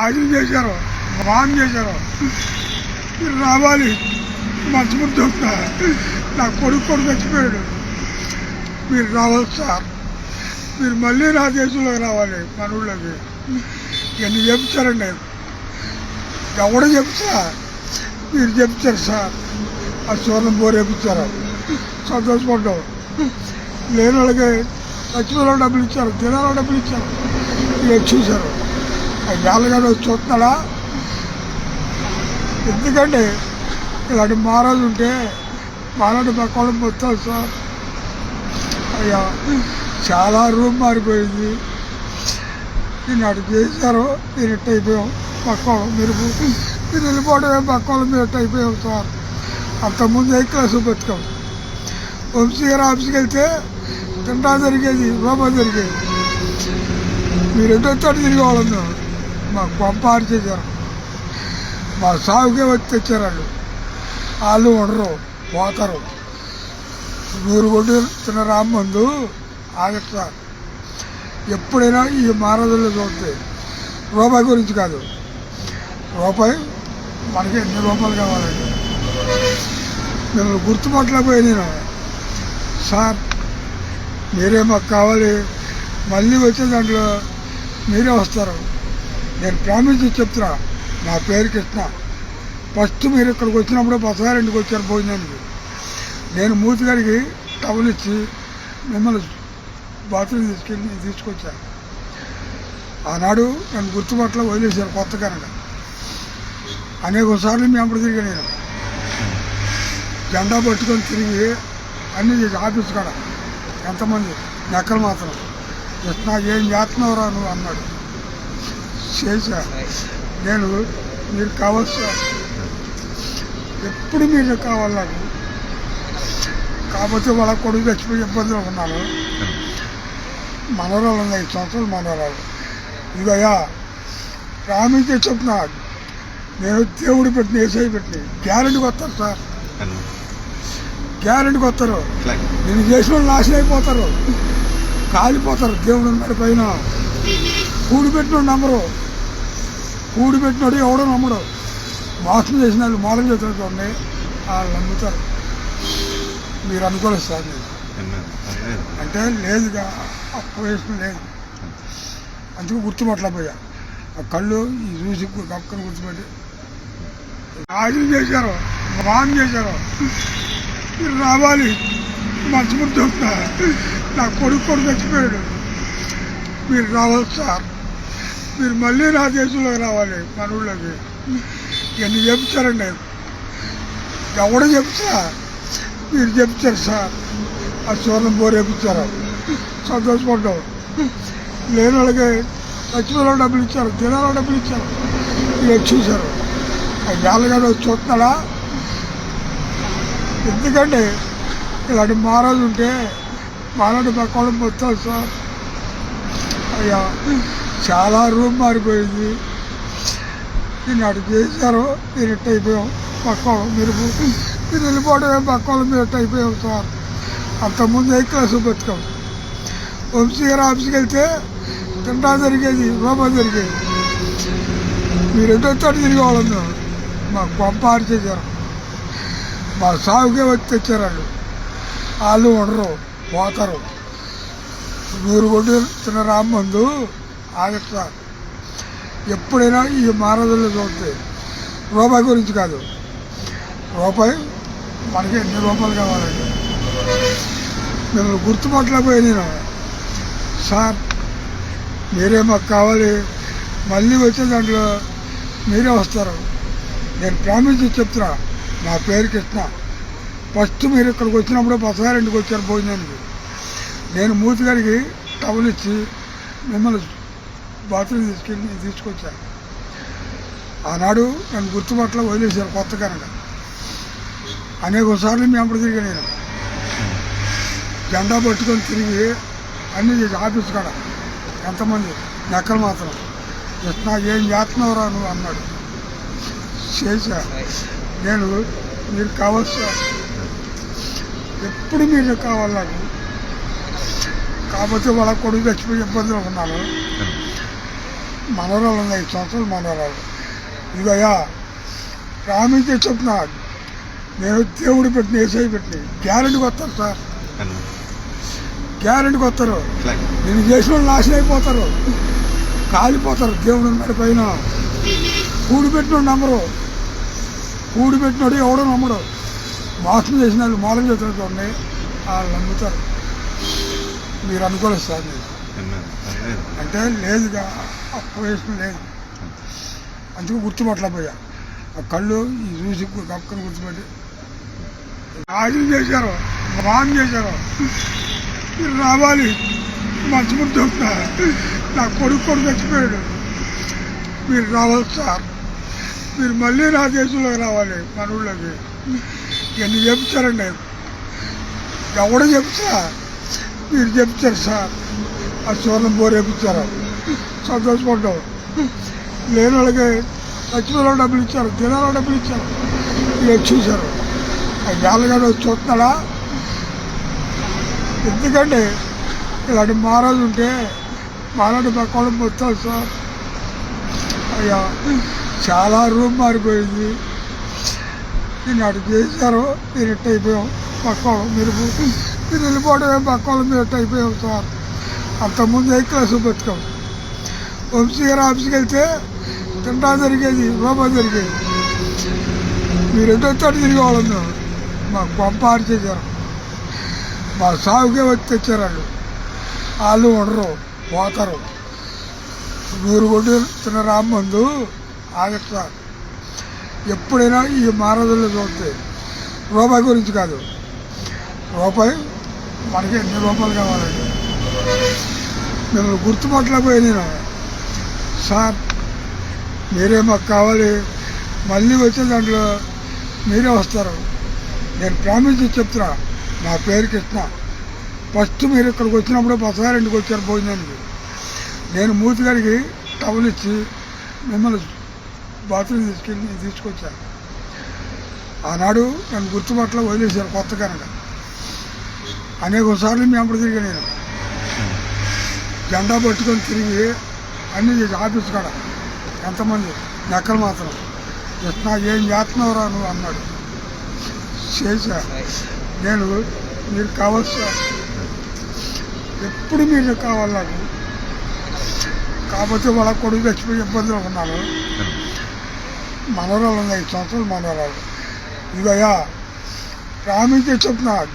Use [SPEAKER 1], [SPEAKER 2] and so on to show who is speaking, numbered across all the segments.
[SPEAKER 1] Aussie చేశారు van చేశారు మీరు రావాలి మనస్ఫూర్తి చెప్తా నా కొడుకు కొడుకు చచ్చిపోయాడు. మీరు రావాలి సార్. మీరు మళ్ళీ నా దేశంలోకి రావాలి మన ఊళ్ళోకి. ఎన్ని చెప్తారండి? ఎవడ చెప్తా మీరు చెప్తారు సార్. ఆ చూర్ణం బోర్ వేపించారు సంతోషపడ్డాం లేని వాళ్ళకి చచ్చిపోయిన డబ్బులు ఇచ్చారు తినాల డబ్బులు ఇచ్చారు. ఇవి చూశారు. వేళగాడు వచ్చి చూస్తున్నాడా? ఎందుకంటే ఇలాంటి మహారాజు ఉంటే మహారాజు పక్కన మొత్తం సార్. అయ్యా చాలా రూమ్ మారిపోయింది. నేను అటు చేశారు మీరు ఇట్ అయిపోయాం. పక్కన మీరు మీరు వెళ్ళిపోవడమే పక్కన మీరు ఇట్ అయిపోయాం సార్. అంతకుముందు ఏ క్లాసు బతుకాం వంశీ గారు ఆఫీస్కి వెళ్తే తింటా జరిగేది రూపా జరిగేది. మీరు ఎటో తిరిగి వాళ్ళందరూ మాకు పంపారు చేశారు. మా సాగుకే వచ్చి తెచ్చారు వాళ్ళు. వాళ్ళు ఉండరు పోతారు. నూరు కొట్టు చిన్న రామ్మందు ఆగిస్తారు ఎప్పుడైనా ఈ మహారాజుల్లో చూస్తే రూపాయి గురించి కాదు. రూపాయి మనకి ఎన్ని రూపాయలు కావాలండి? మిమ్మల్ని గుర్తుపట్టలేకపోయి నేను. సార్ మీరే మాకు కావాలి. మళ్ళీ వచ్చే దాంట్లో మీరే వస్తారు. నేను ప్రామిస్ చెప్తున్నా. నా పేరు కృష్ణ. ఫస్ట్ మీరు ఇక్కడికి వచ్చినప్పుడు బసగారింటికి వచ్చారు భోజనానికి నేను మూతిగారికి టవల్ ఇచ్చి మిమ్మల్ని బాత్రూమ్ తీసుకెళ్ళి నేను తీసుకొచ్చాను. ఆనాడు నన్ను గుర్తుపట్ల వదిలేశారు కొత్త కనుక. అనేక సార్లు మీ అప్పుడు తిరిగా నేను. జెండా పట్టుకొని తిరిగి అన్ని చేసి ఆఫీస్ కాడ ఎంతమంది? లెక్కలు మాత్రం. కృష్ణ ఏం చేస్తున్నావురా నువ్వు? అన్నాడు. చేశా. నేను మీరు కావచ్చు. ఎప్పుడు మీరు కావాలి నాకు కాకపోతే వాళ్ళ కొడుకు చచ్చిపోయి ఇబ్బందులు ఉన్నాను మనవరాలు ఉన్నాయి సంవత్సరాలు మనవరాలు. ఇదయ్యా రామించే చెప్తున్నా. నేను దేవుడు పెట్టిన ఏసై పెట్టిన. గ్యారెంటీకి వస్తారు సార్. గ్యారెంటీకి వస్తారు. నేను చేసిన వాళ్ళు నాశనం అయిపోతారు. కాలిపోతారు దేవుడు ఉన్నాడు పైన. కూడి పెట్టిన నమ్మరు. కూడి పెట్టినాడు ఎవడో నమ్మడు. మోసం చేసిన వాళ్ళు మోసం చేసిన చూడండి వాళ్ళు నమ్ముతారు. మీరు అనుకోలేదు సార్ నేను అంటే లేదుగా అప్పు వేసుకుని లేదు. అందుకు గుర్తుపట్టలేకపోయా. ఆ కళ్ళు ఈ చూసి కక్కను గుర్తుపెట్టి. ఆజీ చేశారు వాన్ చేశారు. మీరు రావాలి. మంచి చెప్తా నా కొడుకు కొడుకు చచ్చిపోయాడు. మీరు రావాలి సార్. మీరు మళ్ళీ నా దేశంలోకి రావాలి మన ఊళ్ళోకి. ఎన్ని చెప్తారండి. ఎవడ చెప్తా? మీరు చెప్తారు సార్. ఆ చూర్ణం బోర్ వేపించారు సంతోషపడ్డాం. లేని వాళ్ళకి లక్ష్మీలో డబ్బులు ఇచ్చారు తినాలో డబ్బులు ఇచ్చారు. మీరు చూశారు. వేళగాడు వచ్చి చూస్తున్నాడా? ఎందుకంటే ఇలాంటి మహారాజు ఉంటే మహారాజు పక్కన మొత్తం సార్. అయ్యా. చాలా రూమ్ మారిపోయింది. నేను అటు చేశారు మీరు ఇట్ అయిపోయాం. పక్కన మీరు మీరు వెళ్ళిపోవడమే పక్కన మీరు ఇట్ అయిపోయాం సార్. అంతకుముందు ఏ క్లాసు బతుకాం వంశీ గారు ఆఫీస్కి వెళ్తే తింటా జరిగేది రూపా జరిగేది. మీరు ఎటో చోట మాకు వాళ్ళం చేశారు. మా సాగుకే వచ్చి తెచ్చారు వాళ్ళు. వాళ్ళు ఉండరు పోతారు. నూరు కొట్టు తిన రామ్మందు ఆగస్తారు ఎప్పుడైనా ఈ మారదులు చూస్తే రూపాయి గురించి కాదు. రూపాయి మనకి ఎన్ని రూపాయలు కావాలండి? మిమ్మల్ని గుర్తుపట్టలేకపోయా నేను. సార్ మీరే మాకు కావాలి. మళ్ళీ వచ్చే దాంట్లో మీరే వస్తారు. నేను ప్రామిస్ చెప్తున్నా. నా పేరు కృష్ణ. ఫస్ట్ మీరు ఇక్కడికి వచ్చినప్పుడు బసగారింటికి వచ్చారు భోజనానికి. నేను మూతిగారికి టవల్ ఇచ్చి మిమ్మల్ని బాత్రూమ్ తీసుకెళ్ళి నేను తీసుకొచ్చాను. ఆనాడు నన్ను గుర్తుపట్ల వదిలేశారు కొత్త కనుక. అనేక సార్లు మీ అప్పుడు తిరిగి. నేను జెండా పట్టుకొని తిరిగి అన్ని చేసి ఆఫీస్ కాడ ఎంతమంది? నెక్కలు మాత్రం. కృష్ణ ఏం చేస్తున్నావురా నువ్వు అన్నాడు. చేశా. నేను మీరు కావచ్చు ఎప్పుడు మీరు కావాలి నాకు కాకపోతే వాళ్ళ కొడుకు చచ్చిపోయి ఇబ్బందులు ఉన్నాను మనవరాలు ఉంది ఐదు సంవత్సరాలు మనవరాలు. ఇదిగోయా ప్రామిస్తే చెప్తున్నా నేను దేవుడు పెట్టిన ఏసై పెట్టిన. గ్యారెంటీకి వస్తారు సార్. గ్యారెంటీకి వస్తారు నేను చేసిన వాళ్ళు నాశనం అయిపోతారు. కాలిపోతారు. దేవుడు ఉన్నాడు పైన. కూడి పెట్టినోడు నమ్మరు. కూడి పెట్టినోడు ఎవడో నమ్మడు. మోసం చేసిన వాళ్ళు మూలం చేతులు చూడండి. వాళ్ళు నమ్ముతారు. మీరు అనుకోలేదు సార్ మీరు. అంటే లేదుగా ఆ లేదు. అందుకు గుర్తుపట్టలేకపోయా. ఆ కళ్ళు ఈ చూసి కక్కని గుర్తుపెట్టి రాజు చేశారు రామ్ చేశారు మీరు రావాలి. మంచి ముందు నా కొడుకు కొడుకు చచ్చిపోయాడు. మీరు రావాలి సార్. మీరు మళ్ళీ నా దేశంలోకి రావాలి మన ఊళ్ళోకి. ఎన్ని చెప్తారండి? ఎవడ చెప్తా మీరు చెప్తారు సార్. ఆ సూర్యం బోరేపించారు సంతోషపడ్డాం. లేని వాళ్ళకి లక్ష్మీలో డబ్బులు ఇచ్చారు దినాలో డబ్బులు ఇచ్చారు. ఇక చూశారు. ఆ వేలగాడు వచ్చి చూస్తున్నాడా? ఎందుకంటే ఇలాంటి మహారాజు ఉంటే మాలాంటి పక్కన మొత్తాలు సార్. అయ్యా చాలా రూమ్ మారిపోయింది. నేను అటు చేశారు మీరు ఎట్ అయిపోయాం. పక్కన మీరు మీరు వెళ్ళిపోవడమే పక్కన మీరు ఎట్ అయిపోయాం సార్. అంతకుముందు ఏ క్లాసు బతుకం వంశీ గారు ఆఫీస్కి వెళ్తే తింటా జరిగేది రూపా జరిగేది. మీరు ఎంతో తోటి తిరిగి వాళ్ళను మా పంప ఆడిచేశారు మా సాగుకే వచ్చి తెచ్చారు వాళ్ళు వాళ్ళు ఉండరు పోతారు. నూరు కొట్టి తిన్న రామ్మందు ఆగస్తారు ఎప్పుడైనా ఈ మారదులు చూస్తే రూపాయి గురించి కాదు. రూపాయి మనకి ఎన్ని రూపాయలు కావాలండి? మిమ్మల్ని గుర్తుపట్టలేకపోయా నేను. సార్ మీరే మాకు కావాలి. మళ్ళీ వచ్చే దాంట్లో మీరే వస్తారు. నేను ప్రామిస్ చెప్తున్నా. నా పేరు కృష్ణ. ఫస్ట్ మీరు ఇక్కడికి వచ్చినప్పుడు బసగారింటికి వచ్చారు భోజనానికి. నేను మూతిగారికి టవల్ ఇచ్చి మిమ్మల్ని బాత్రూమ్ తీసుకెళ్ళి నేను తీసుకొచ్చాను. ఆనాడు నన్ను గుర్తుపట్ల వదిలేశారు కొత్త కనుక. అనేక సార్లు మేము అప్పుడు తిరిగా నేను. జెండా పట్టుకొని తిరిగి అన్ని ఆఫీస్ కాడ ఎంతమంది లెక్కలు మాత్రం కృష్ణ ఏం చేస్తున్నావురా నువ్వు అన్నాడు. చేశా. నేను మీరు కావచ్చు ఎప్పుడు మీరు కావాలి నాకు కాకపోతే వాళ్ళ కొడుకు చచ్చిపోయి ఇబ్బందులు ఉన్నారు మనవరాలు ఉన్నాయి ఐదు సంవత్సరాలు మనవరాలు. ఇదిగోయా రామించే చెప్తున్నా.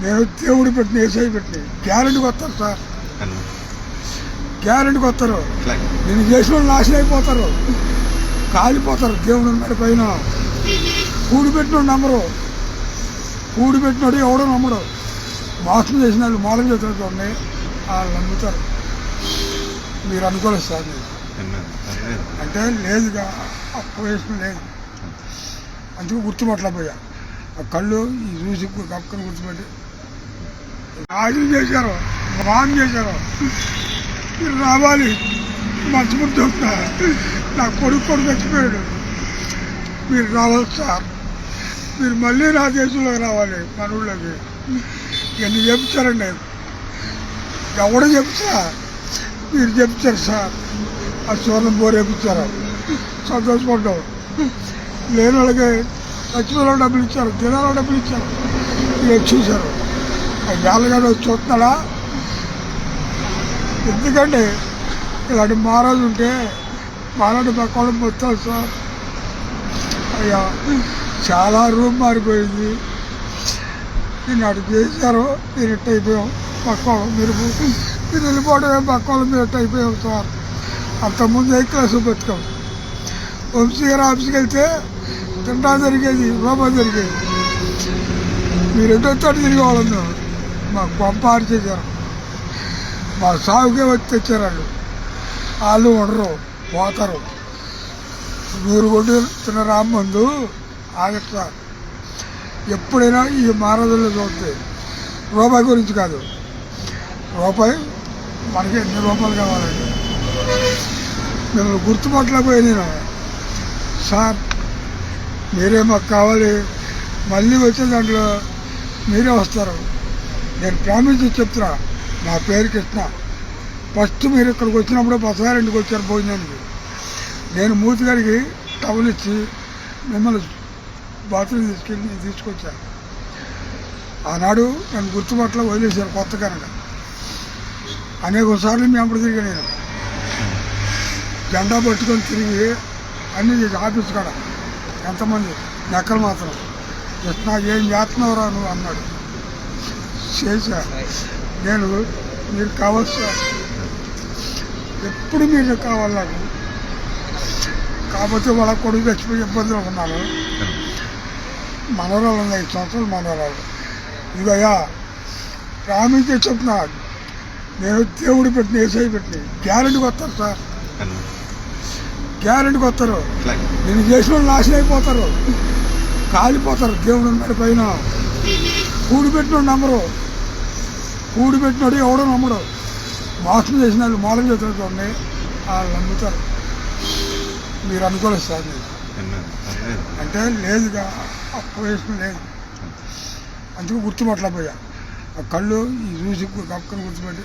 [SPEAKER 1] నేను దేవుడు పెట్టిన ఏసై పెట్టిన. గ్యారెంటీ వస్తాను సార్. గ్యారెంటీకి వస్తారు నేను చేసిన వాళ్ళు నాశనం అయిపోతారు. కాలిపోతారు. దేవుడు ఉన్నాడు పైన. కూడిపెట్టినోడు నమ్మరు. కూడిపెట్టినోడు ఎవడో నమ్మడు. మోసం చేసిన వాళ్ళు మూలం చేతులు ఉన్నాయి వాళ్ళు నమ్ముతారు. మీరు అనుకోలేదు సార్ అంటే లేదుగా. ఆ ప్రవేశం లేదు. అందుకు గుర్తుపట్టలేకపోయా. ఆ కళ్ళు ఈ చూసి కప్పుకొని గుర్తుపెట్టి. రాజు చేశారు. రామ్ చేశారు. మీరు రావాలి. మంచి ముందు చెప్తా నా కొడుకు కొడుకు చచ్చిపోయాడు. మీరు రావాలి సార్. మీరు మళ్ళీ నా దేశంలోకి రావాలి మన ఊళ్ళోకి. ఎన్ని చెప్తారండి? ఎవడ చెప్తా మీరు చెప్తారు సార్. ఆ సూర్యం బోర్ వేపించారు సంతోషపడ్డాం. లేని వాళ్ళకి లక్ష్మీలో డబ్బులు ఇచ్చారు దినాలో డబ్బులు ఇచ్చారు. ఇవి చూశారు. ఆ వచ్చి చూస్తున్నాడా? ఎందుకంటే ఇలాంటి మహారాజు ఉంటే మాలాంటి పక్కన మొత్తం సార్. అయ్యా చాలా రూమ్ మారిపోయింది. నేను అటు చేశారు మీరు ఎట్ అయిపోయాం. పక్కన మీరు మీరు వెళ్ళిపోవడమే పక్కన మీరు ఎట్ అయిపోయాం సార్. అంతకుముందు ఏ క్లాసు బతుకాం వంశీ గారు ఆఫీస్కి వెళ్తే తింటా జరిగేది రూపా జరిగేది. మీరు ఎటో తిరిగి వాళ్ళు మా పంపారు చేశారు. మా సాగుకే వచ్చి తెచ్చారు వాళ్ళు వాళ్ళు ఉండరు పోతారు. నూరు కొట్టి తిన్న రామ్మందు ఆగిస్తారు ఎప్పుడైనా ఈ మారదుల్లో చూస్తే రూపాయి గురించి కాదు. రూపాయి మనకి ఎన్ని రూపాయలు కావాలండి? మిమ్మల్ని గుర్తుపట్టలేకపోయా నేను. సార్ మీరే మాకు కావాలి. మళ్ళీ వచ్చే దాంట్లో మీరే వస్తారు. నేను ప్రామిస్ చెప్తున్నా. నా పేరు కృష్ణ. ఫస్ట్ మీరు ఇక్కడికి వచ్చినప్పుడు బసవారింటికి వచ్చారు భోజనానికి. నేను మూతి గారికి టవల్ ఇచ్చి మిమ్మల్ని బాత్రూమ్ తీసుకెళ్ళి నేను తీసుకొచ్చాను ఆనాడు నన్ను గుర్తుపట్ల వదిలేశారు కొత్త కనుక. అనేక సార్లు మీ అప్పుడు తిరిగి నేను. జెండా పట్టుకొని తిరిగి అన్ని చేసి ఆఫీస్ కాడ ఎంతమంది? లెక్కలు మాత్రం. కృష్ణ ఏం చేస్తున్నావురా నువ్వు? అన్నాడు. చేశా. నేను మీరు కావచ్చు ఎప్పుడు మీరు కావాలి? నాకు కాకపోతే వాళ్ళ కొడుకు చచ్చిపోయి ఇబ్బందులు ఉన్నారు మనవరాలు ఉన్నాయి సంవత్సరాలు మనవరాలు. ఇదయ్యా రామించే చెప్తున్నా నేను దేవుడు పెట్టిన ఏసై పెట్టిన గ్యారెంటీకి వస్తారు సార్. గ్యారెంటీకి వస్తారు నేను చేసిన నాశనం అయిపోతారు. కాలిపోతారు. దేవుడు ఉన్నాడు పైన. కూడి పెట్టినోడు నమ్మరు. కూడి పెట్టినోడు ఎవడో నమ్మడు. మోసం చేసిన వాళ్ళు మూలం చేతులు చూడండి వాళ్ళు నమ్ముతారు. మీరు అనుకోలేదు సార్ అంటే లేదుగా ఆ పొజిషన్ లేదు. అందుకు గుర్తుపట్టలేకపోయా. ఆ కళ్ళు ఈ చూసి కప్పుకొని గుర్తుపెట్టి